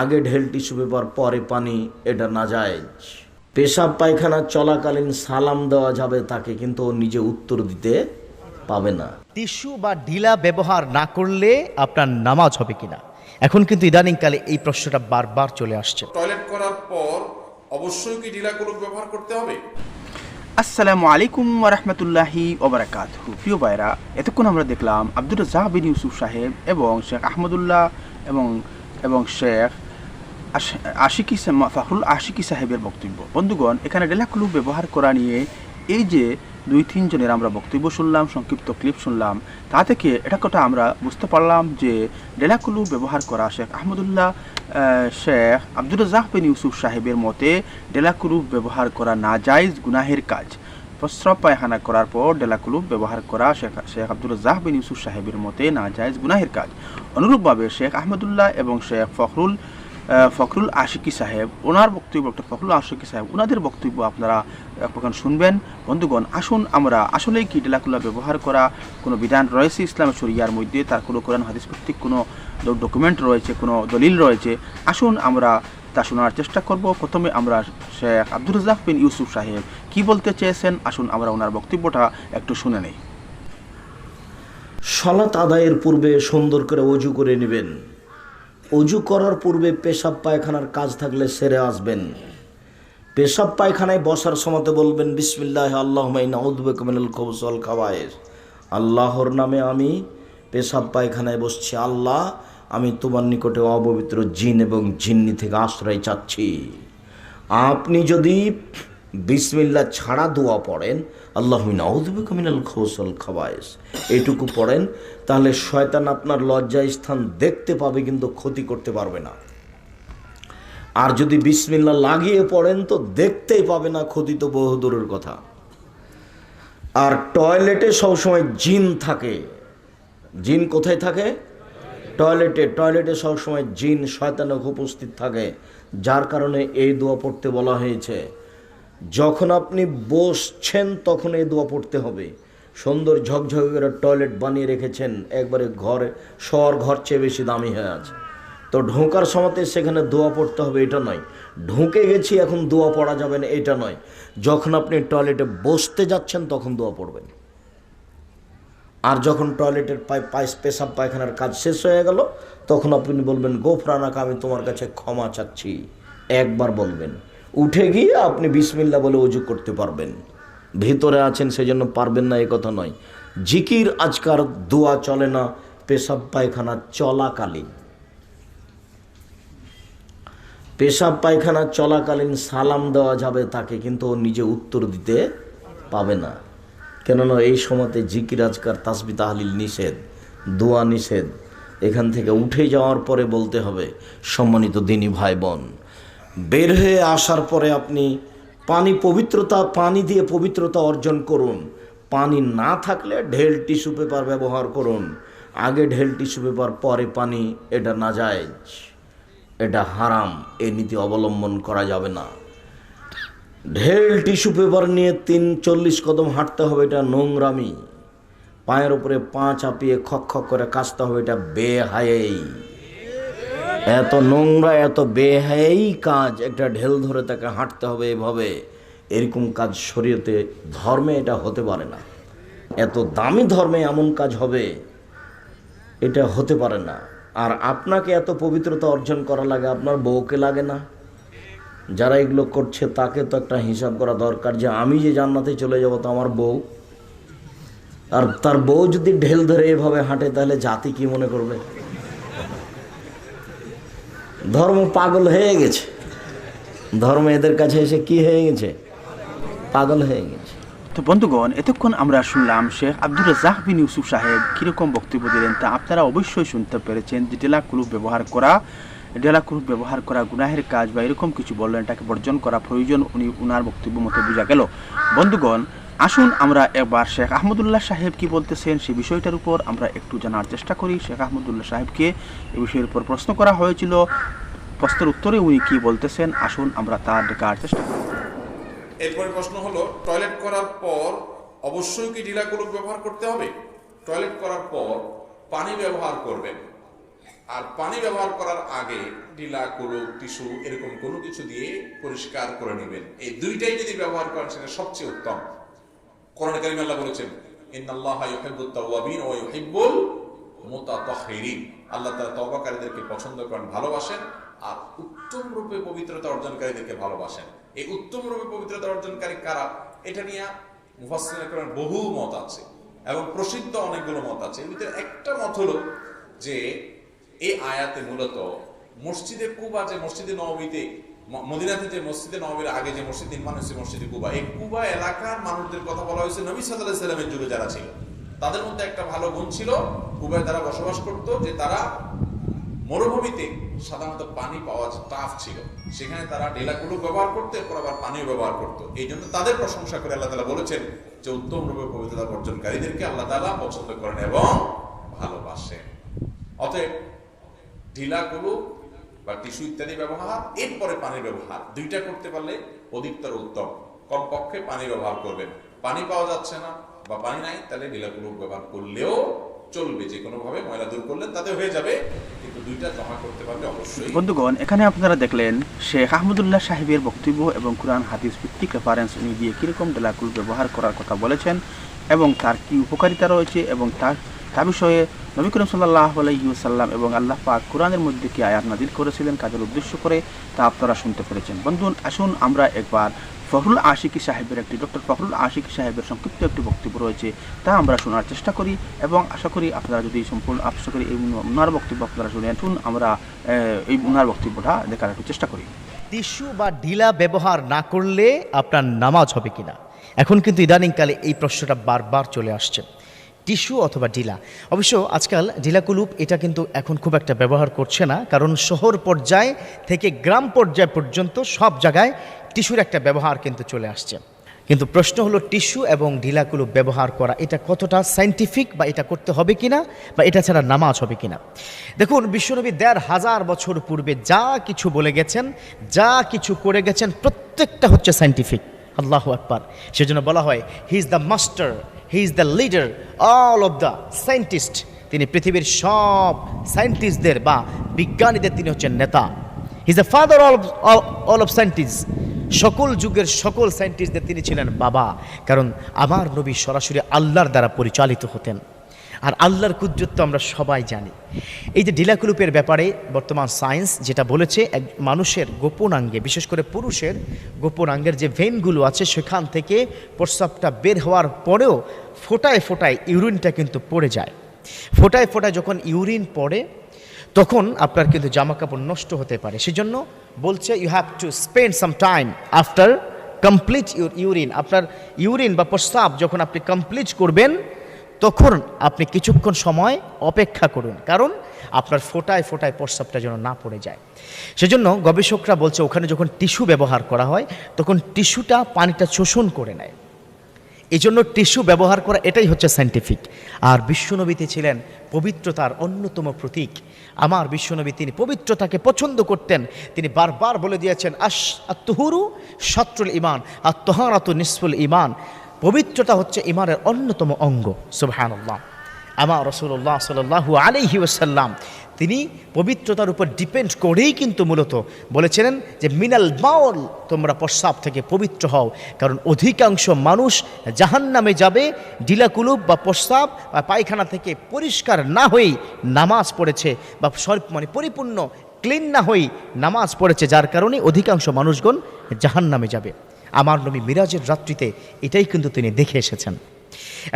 আগে ঢেল tissue paper পরে পানি এটা না যায় পেশাব পায়খানা চলাকালীন সালাম দেওয়া যাবে তাকে কিন্তু ও নিজে উত্তর দিতে পাবে না। টিস্যু বা ঢিলা ব্যবহার না করলে আপনার নামাজ হবে কিনা? এখন কিন্তু ইদানিংকালে এই প্রশ্নটা বারবার চলে আসছে। টয়লেট করার পর অবশ্যই কি ঢিলাকুলুক ব্যবহার করতে হবে? আসসালামু আলাইকুম রহমতুল্লাহি ওবরাকাতহু প্রিয় ভাইরা এতক্ষণ আমরা দেখলাম আব্দুর রাজ্জাক বিন ইউসুফ সাহেব এবং শেখ আহমদুল্লাহ এবং এবং শেখ আশিকি ফাহরুল আশিকি সাহেবের বক্তব্য। বন্ধুগণ, এখানে ডেলাকুলু ব্যবহার করা নিয়ে এই যে দুই তিনজনের আমরা বক্তব্য শুনলাম, সংক্ষিপ্ত ক্লিপ শুনলাম, তা থেকে এটা কথা আমরা বুঝতে পারলাম যে ডেলাকুলু ব্যবহার করা শেখ আহমদুল্লাহ শেখ আব্দুর রাজ্জাক বিন ইউসুফ সাহেবের মতে ডেলাকুলু ব্যবহার করা না জায়জ গুনাহের কাজ। প্রস্রাব পায়খানা করার পর ডেলাকুলু ব্যবহার করা শেখ শেখ আব্দুর রাজ্জাক বিন ইউসুফ সাহেবের মতে না জায়জ গুনাহের কাজ। অনুরূপভাবে শেখ আহমদুল্লাহ এবং শেখ ফখরুল ফখরুল আশিকি সাহেব, ওনার বক্তব্য ডক্টর ফখরুল আশিকি সাহেব, ওনাদের বক্তব্য আপনারা এখন শুনবেন। বন্ধুগণ, আসুন আমরা আসলেই কি ডেলাকুলা ব্যবহার করা, কোনো বিধান রয়েছে ইসলাম শরিয়ার মধ্যে, তার কোনো কোরআন হাদিস ভিত্তিক কোনো ডকুমেন্ট রয়েছে, কোনো দলিল রয়েছে, আসুন আমরা তা শোনার চেষ্টা করব। প্রথমে আমরা শেখ আব্দুর রাজ্জাক বিন ইউসুফ সাহেব কি বলতে চেয়েছেন? আসুন আমরা ওনার বক্তব্যটা একটু শুনে নেই। সলাত আদায়ের পূর্বে সুন্দর করে অজু করে নেবেন। অজু করার পূর্বে পেশাব পায়খানার কাজ থাকলে সেরে আসবেন। পেশাব পায়খানায় বসার সময়তে বলবেন, বিসমিল্লাহ আল্লাহ কৌশল খাওয়ায়ের আল্লাহর নামে আমি পেশাব পায়খানায় বসছি। আল্লাহ, আমি তোমার নিকটে অপবিত্র জিন এবং জিন্নি থেকে আশ্রয় চাচ্ছি। আপনি যদি বিসমিল্লা ছাড়া দোয়া পড়েন, আল্লাহ মিনাউদ্বেকমিনাল কৌশল খাওয়ায়েস এটুকু পড়েন, তাহলে শয়তান আপনার লজ্জা স্থান দেখতে পাবে কিন্তু ক্ষতি করতে পারবে না। আর যদি বিসমিল্লা লাগিয়ে পড়েন তো দেখতেই পাবে না, ক্ষতি তো বহুদূরের কথা। আর টয়লেটে সবসময় জিন থাকে। জিন কোথায় থাকে? টয়লেটে টয়লেটে সবসময় জিন শয়তানক উপস্থিত থাকে, যার কারণে এই দোয়া পড়তে বলা হয়েছে। যখন আপনি বসছেন, তখন এই দোয়া পড়তে হবে। সুন্দর ঝকঝকে করে টয়লেট বানিয়ে রেখেছেন, একবারে ঘরে, শহর ঘর চেয়ে বেশি দামি হয়ে আছে। তো ঢোকার সময়তে সেখানে দোয়া পড়তে হবে, এটা নয়। ঢুকে গেছি, এখন দোয়া পড়া যাবে না, এটা নয়। যখন আপনি টয়লেটে বসতে যাচ্ছেন, তখন দোয়া পড়বেন। আর যখন টয়লেটের পাই পাই পেশাব পায়খানার কাজ শেষ হয়ে গেল, তখন আপনি বলবেন, গোফরানাকে, আমি তোমার কাছে ক্ষমা চাচ্ছি। একবার বলবেন। উঠে গিয়ে আপনি বিসমিল্লা বলে অজু করতে পারবেন। ভেতরে আছেন সেজন্য পারবেন না, এ কথা নয়। জিকির আজকার দোয়া চলে না, পেশাব পায়খানা চলাকালীন। পেশাব পায়খানা চলাকালীন সালাম দেওয়া যাবে তাকে, কিন্তু ও নিজে উত্তর দিতে পাবে না। কেননা এই সময়তে জিকির আজকার তাসবি তাহলিল নিষেধ, দোয়া নিষেধ। এখান থেকে উঠে যাওয়ার পরে বলতে হবে, সম্মানিত দিনী ভাই বোন বের হয়ে আসার পরে আপনি পানি পবিত্রতা, পানি দিয়ে পবিত্রতা অর্জন করুন। পানি না থাকলে ঢেল টিস্যু পেপার ব্যবহার করুন। আগে ঢেল টিস্যু পেপার, পরে পানি, এটা না যায় এটা হারাম এই নীতি অবলম্বন করা যাবে না। ঢেল টিস্যু পেপার নিয়ে তিন চল্লিশ কদম হাঁটতে হবে, এটা নোংরামি। পায়ের উপরে পা চাপিয়ে খক খক করে কাচতে হবে, এটা বেহায়েই। এত নোংরা, এত বেহাই কাজ, একটা ঢেল ধরে তাকে হাঁটতে হবে এভাবে। এরকম কাজ শরীয়তে, ধর্মে এটা হতে পারে না। এত দামি ধর্মে এমন কাজ হবে, এটা হতে পারে না। আর আপনাকে এত পবিত্রতা অর্জন করা লাগে, আপনার বউকে লাগে না? যারা এগুলো করছে, তাকে তো একটা হিসাব করা দরকার যে আমি যে জান্নাতে চলে যাব, তো আমার বউ। আর তার বউ যদি ঢেল ধরে এভাবে হাঁটে, তাহলে জাতি কি মনে করবে? ধর্ম পাগল হয়ে গেছে। ধর্ম এদের কাছে এসে কি হয়ে গেছে? পাগল হয়ে গেছে। তো বন্ধুগণ, এতক্ষণ আমরা শুনলাম শেখ আব্দুর রাজ্জাক বিন ইউসুফ সাহেব কীরকম বক্তব্য দিলেন তা আপনারা অবশ্যই শুনতে পেরেছেন। যে ডেলা কুলুপ ব্যবহার করা, ডেলা কুলুপ ব্যবহার করা গুনাহের কাজ বা এরকম কিছু বললেন এটাকে বর্জন করা প্রয়োজন, উনি উনার বক্তব্য মতো বোঝা গেল। বন্ধুগণ আসুন আমরা এবার শেখ আহমদুল্লাহ সাহেব কি বলতেছেন সেই বিষয়টার উপর আমরা একটু জানার চেষ্টা করি। শেখ আহমদুল্লাহ সাহেবকে এ বিষয়ের উপর প্রশ্ন করা হয়েছিল। প্রশ্নের উত্তরে উনি কি বলতেছেন আসুন আমরা তা দেখার চেষ্টা করি। এরপরে প্রশ্ন হলো, টয়লেট করার পর অবশ্যই কি ঢিলাকুলুক ব্যবহার করতে হবে? টয়লেট করার পর পানি ব্যবহার করবেন। আর পানি ব্যবহার করার আগে ঢিলা কুলুক টিস্যু এরকম কোনো কিছু দিয়ে পরিষ্কার করে নেবেন। এই দুইটাই যদি ব্যবহার করেন, সেটা সবচেয়ে উত্তম। কোরআন কারিম আল্লাহ বলেছেন, ইন্নাল্লাহ ইউহিব্বুত তাওয়াবিন ওয়া ইউহিব্বুল মুতাতাহহিরিন আল্লাহ তাআলা তওবাকারীদেরকে পছন্দ করেন, ভালোবাসেন, আর উত্তম রূপে পবিত্রতা অর্জনকারীদেরকে ভালোবাসেন। এই উত্তম রূপে পবিত্রতা অর্জনকারী কারা? এটা নিয়ে মুফাসসিরিন করেন বহু মত আছে এবং প্রসিদ্ধ অনেকগুলো মত আছে। এর ভিতরে একটা মত হলো যে, এই আয়াতে মূলত মসজিদে কুবা যে মসজিদে নবমীতে মদিনাতে যে মসজিদে নবমীর আগে যে মসজিদ, নির্মাণ হয়েছে মসজিদে কুবা। এই কুবা এলাকার মানুষদের কথা বলা হয়েছে নবী সাল্লাহ সাল্লামের যুগে যারা ছিল। তাদের মধ্যে একটা ভালো গুণ ছিল, কুবায় তারা বসবাস করত, যে তারা মরুভূমিতে সাধারণত পানি পাওয়া টাফ ছিল। সেখানে তারা ডেলাগুলো ব্যবহার করতে, এরপর আবার পানিও ব্যবহার করত। এই জন্য তাদের প্রশংসা করে আল্লাহ তালা বলেছেন যে উত্তম রূপে পবিত্রতা অর্জনকারীদেরকে আল্লাহ তালা পছন্দ করেন এবং ভালোবাসেন। অতএব ঢিলা কুলু বা টিস্যু ইত্যাদি ব্যবহার, এরপরে পানির ব্যবহার। দুইটা করতে পারলে অধিকতর উত্তম। কমপক্ষে পানি ব্যবহার করবেন। পানি পাওয়া যাচ্ছে না বা পানি নাই, তাহলে ঢিলা ব্যবহার করলেও চলবে। যে কোনো ভাবে ময়লা দূর করলে তাতে হয়ে যাবে, কিন্তু দুইটা জমা করতে পারলে অবশ্যই বন্ধুগণ, এখানে আপনারা দেখলেন শেখ আহমদুল্লাহ সাহেবের বক্তব্য এবং কোরআন, হাদিস ভিত্তিক রেফারেন্স উনি দিয়ে কীরকম ডেলাকুল ব্যবহার করার কথা বলেছেন এবং তার কি উপকারিতা রয়েছে এবং তার তার বিষয়ে নবী করিম সাল্লাহ আলাইসাল্লাম এবং আল্লাহ পাক কোরআনের মধ্যে কি আয়াত নাদিল করেছিলেন কাজের উদ্দেশ্য করে, তা আপনারা শুনতে পেরেছেন। বন্ধুন আসুন আমরা একবার ফখরুল আশিকি সাহেবের একটি, ডক্টর ফখরুল আশিকি সাহেবের সংক্ষিপ্ত একটি বক্তব্য রয়েছে, তা আমরা শোনার চেষ্টা করি এবং আশা করি আপনারা যদি সম্পূর্ণ, আশা করি এই ওনার বক্তব্য আপনারা শুন আমরা এই ওনার বক্তব্যটা দেখার একটু চেষ্টা করি। টিস্যু বা ঢিলা ব্যবহার না করলে আপনার নামাজ হবে কিনা? এখন কিন্তু ইদানিংকালে এই প্রশ্নটা বারবার চলে আসছে। টিস্যু অথবা ঢিলা। অবশ্য আজকাল ঢিলা কুলুপ এটা কিন্তু এখন খুব একটা ব্যবহার করছে না, কারণ শহর পর্যায়ে থেকে গ্রাম পর্যায় পর্যন্ত সব জায়গায় টিস্যুর একটা ব্যবহার কিন্তু চলে আসছে। কিন্তু প্রশ্ন হলো টিস্যু এবং ঢিলাকুলু ব্যবহার করা এটা কতটা সাইন্টিফিক বা এটা করতে হবে কিনা বা এটা ছাড়া নামাজ হবে কিনা? দেখুন, বিশ্বনবী দেড় হাজার বছর পূর্বে যা কিছু বলে গেছেন, যা কিছু করে গেছেন প্রত্যেকটা হচ্ছে সাইন্টিফিক আল্লাহ আকবার। সেজন্য বলা হয় he is the master he is the leader all of the scientist তিনি পৃথিবীর সব সায়েন্টিস্টদের বা বিজ্ঞানীদের তিনি হচ্ছেন নেতা। He is the father all all of scientist সকল যুগের সকল সায়েন্টিস্টদের তিনি ছিলেন বাবা। কারণ আমার নবী সরাসরি আল্লাহর দ্বারা পরিচালিত হতেন। আর আল্লাহর কুদরত তো আমরা সবাই জানি। এই যে ডিলাকুলুপের ব্যাপারে বর্তমান সায়েন্স যেটা বলেছে, এক মানুষের গোপনাঙ্গে বিশেষ করে পুরুষের গোপনাঙ্গের যে ভেনগুলো আছে সেখান থেকে প্রস্রাবটা বের হওয়ার পরেও ফোটায় ফোটায় ইউরিনটা কিন্তু পড়ে যায়। ফোটায় ফোটায় যখন ইউরিন পড়ে, তখন আপনার কিন্তু জামা কাপড় নষ্ট হতে পারে। সেজন্য বলছে you have to spend some time after complete your urine আপনার ইউরিন বা প্রস্রাব যখন আপনি কমপ্লিট করবেন তখন আপনি কিছুক্ষণ সময় অপেক্ষা করুন। কারণ আপনার ফোটায় ফোটায় প্রস্রাবটা যেন না পড়ে যায়। সেজন্য গবেষকরা বলছে, ওখানে যখন টিস্যু ব্যবহার করা হয়, তখন টিস্যুটা পানিটা শোষণ করে নেয়। এই জন্য টিস্যু ব্যবহার করা এটাই হচ্ছে সায়েন্টিফিক আর বিশ্বনবীতে ছিলেন পবিত্রতার অন্যতম প্রতীক। আমার বিশ্বনবী তিনি পবিত্রতাকে পছন্দ করতেন। তিনি বারবার বলে দিয়েছেন, আশ আত্মহুরু শত্রুল ইমান আত্মহারাত নিসফুল ইমান। পবিত্রতা হচ্ছে ইমানের অন্যতম অঙ্গ, সুবহানাল্লাহ। আমার রসুল্লাহ সাল্লাহু আলহি ওসাল্লাম তিনি পবিত্রতার উপর ডিপেন্ড করেই কিন্তু মূলত বলেছিলেন যে, মিনাল বাউল তোমরা প্রস্রাব থেকে পবিত্র হও। কারণ অধিকাংশ মানুষ জাহান নামে যাবে ডিলাকুলুপ বা প্রস্রাব বা পায়খানা থেকে পরিষ্কার না হয়েই নামাজ পড়েছে বা মানে পরিপূর্ণ ক্লিন না হয়েই নামাজ পড়েছে। যার কারণে অধিকাংশ মানুষগণ জাহান নামে যাবে। আমার নবী মিরাজের রাত্রিতে এটাই কিন্তু তিনি দেখে এসেছেন।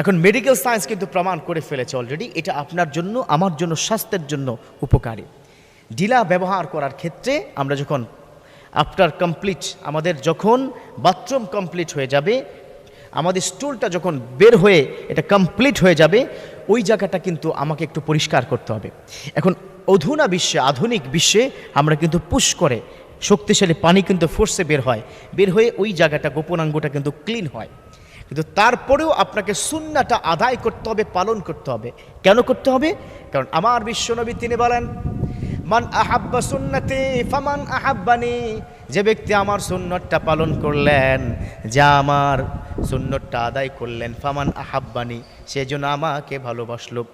এখন মেডিকেল সায়েন্স কিন্তু প্রমাণ করে ফেলেছে অলরেডি এটা আপনার জন্য, আমার জন্য, স্বাস্থ্যের জন্য উপকারী। ডিলা ব্যবহার করার ক্ষেত্রে আমরা যখন আফটার কমপ্লিট আমাদের যখন বাথরুম কমপ্লিট হয়ে যাবে, আমাদের স্টুলটা যখন বের হয়ে এটা কমপ্লিট হয়ে যাবে, ওই জায়গাটা কিন্তু আমাকে একটু পরিষ্কার করতে হবে। এখন অধুনা বিশ্বে, আধুনিক বিশ্বে আমরা কিন্তু পুশ করে শক্তিশালী পানি কিন্তু ফোর্সে বের হয়। বের হয়ে ওই জায়গাটা গোপনাঙ্গটা কিন্তু ক্লিন হয়। কিন্তু তারপরেও আপনাকে সুন্নাটা আদায় করতে হবে, পালন করতে হবে। কেন করতে হবে? কারণ আমার বিশ্বনবী তিনি বলেন, মান আহাব্বা সুন্নতি ফামান আহাব্বানি। যে ব্যক্তি আমার সুন্নতটা পালন করলেন, যা আমার সুন্নতটা আদায় করলেন, ফামান আহাব্বানি, সে জন্য আমাকে ভালোবাসলো।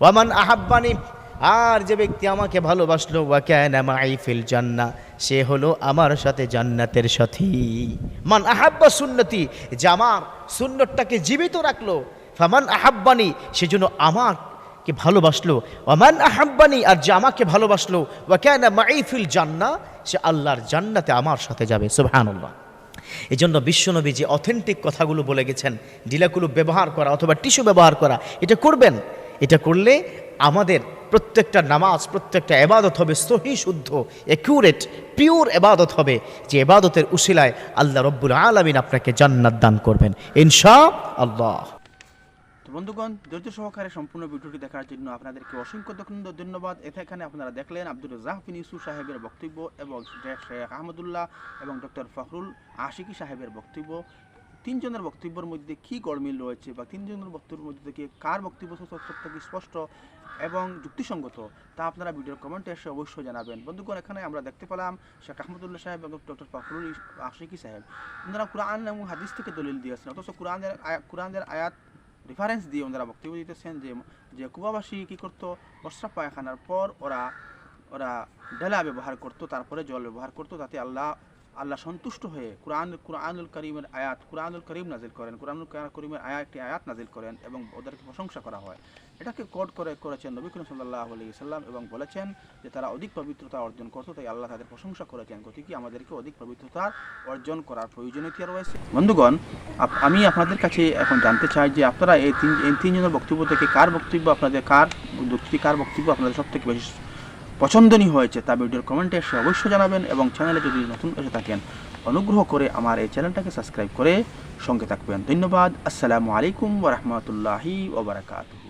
ওয়ামান আহাব্বানি আর যে ব্যক্তি আমাকে ভালোবাসলো, ওয়াকানা মাই ফিল জান্না সে হলো আমার সাথে জান্নাতের সাথী। মান আহাব্বা সুন্নতি, যে আমার সুন্নতটাকে জীবিত রাখল, ফামান আহাব্বানি সেজন্য আমাকে ভালোবাসলো। ওমান আহাব্বানি, আর যে আমাকে ভালোবাসলো, ওয়াকানা মাই ফিল জান্না সে আল্লাহর জান্নাতে আমার সাথে যাবে। সুবহানাল্লাহ। এই জন্য বিশ্বনবী যে অথেন্টিক কথাগুলো বলে গেছেন ডিলাকুলু ব্যবহার করা অথবা টিস্যু ব্যবহার করা, এটা করবেন। এটা করলে আমাদের প্রত্যেকটা নামাজ, প্রত্যেকটা এবাদত হবে সহি, শুদ্ধ অ্যাকিউরেট পিওর এবাদত হবে। যে এবাদতের উশিলায় আল্লাহ রব্বুল আলমিন আপনাকে জান্নাত দান করবেন। ইনশা আল্লাহ বন্ধুগণ, ধৈর্য সহকারে সম্পূর্ণ ভিডিওটি দেখার জন্য আপনাদেরকে অসংখ্য ধন্যবাদ। এখানে আপনারা দেখলেন আব্দুল জাহফিন ইউসুফ সাহেবের বক্তব্য এবং শেখ আহমদুল্লাহ এবং ডক্টর ফখরুল আশিকি সাহেবের বক্তব্য। তিনজনের বক্তব্যের মধ্যে কী গড়মিল রয়েছে বা তিনজনের বক্তব্যের মধ্যে থেকে কার বক্তব্য সত্যি স্পষ্ট এবং যুক্তিসঙ্গত তা আপনারা ভিডিওর কমেন্টে এসে অবশ্যই জানাবেন। বন্ধুগণ, এখানে আমরা দেখতে পেলাম শেখ আহমদুল্লাহ সাহেব এবং ডক্টর ফখরুল আশিকি সাহেব। ওনারা কোরআন এবং হাদিস থেকে দলিল দিয়েছেন অথচ কোরআনের কোরআনের আয়াত রেফারেন্স দিয়ে ওনারা বক্তব্য দিতেছেন যে যে কুবাবাসী কী করতো? বস্ত্রা পায়খানার পর ওরা ওরা ডেলা ব্যবহার করতো, তারপরে জল ব্যবহার করতো, তাতে আল্লাহ আল্লাহ সন্তুষ্ট হয়ে কোরআন, কোরআনুল করিমের আয়াত, কোরআনুল করিম নাজিল করেন। কোরআনুল করিমের আয়া একটি আয়াত নাজিল করেন এবং ওদেরকে প্রশংসা করা হয়। এটাকে কোড করে করেছেন নবী করিম সাল্লাহ আলি সাল্লাম এবং বলেছেন যে, তারা অধিক পবিত্রতা অর্জন করত, তাই আল্লাহ তাদের প্রশংসা করেছেন। গতিকে আমাদেরকে অধিক পবিত্রতা অর্জন করার প্রয়োজনীয়তা রয়েছে। বন্ধুগণ আমি আপনাদের কাছে এখন জানতে চাই যে, আপনারা এই তিন, এই তিনজনের বক্তব্য থেকে কার বক্তব্য আপনাদের, কার কার বক্তব্য আপনাদের সব থেকে বেশি পছন্দনীয় হয়েছে, তা ভিডিওর কমেন্টে এসে অবশ্যই জানাবেন এবং চ্যানেলে যদি নতুন এসে থাকেন, অনুগ্রহ করে আমার এই চ্যানেলটাকে সাবস্ক্রাইব করে সঙ্গে থাকবেন। ধন্যবাদ। আসসালামু আলাইকুম ওরহমতুল্লাহি ওবরাকাতুহু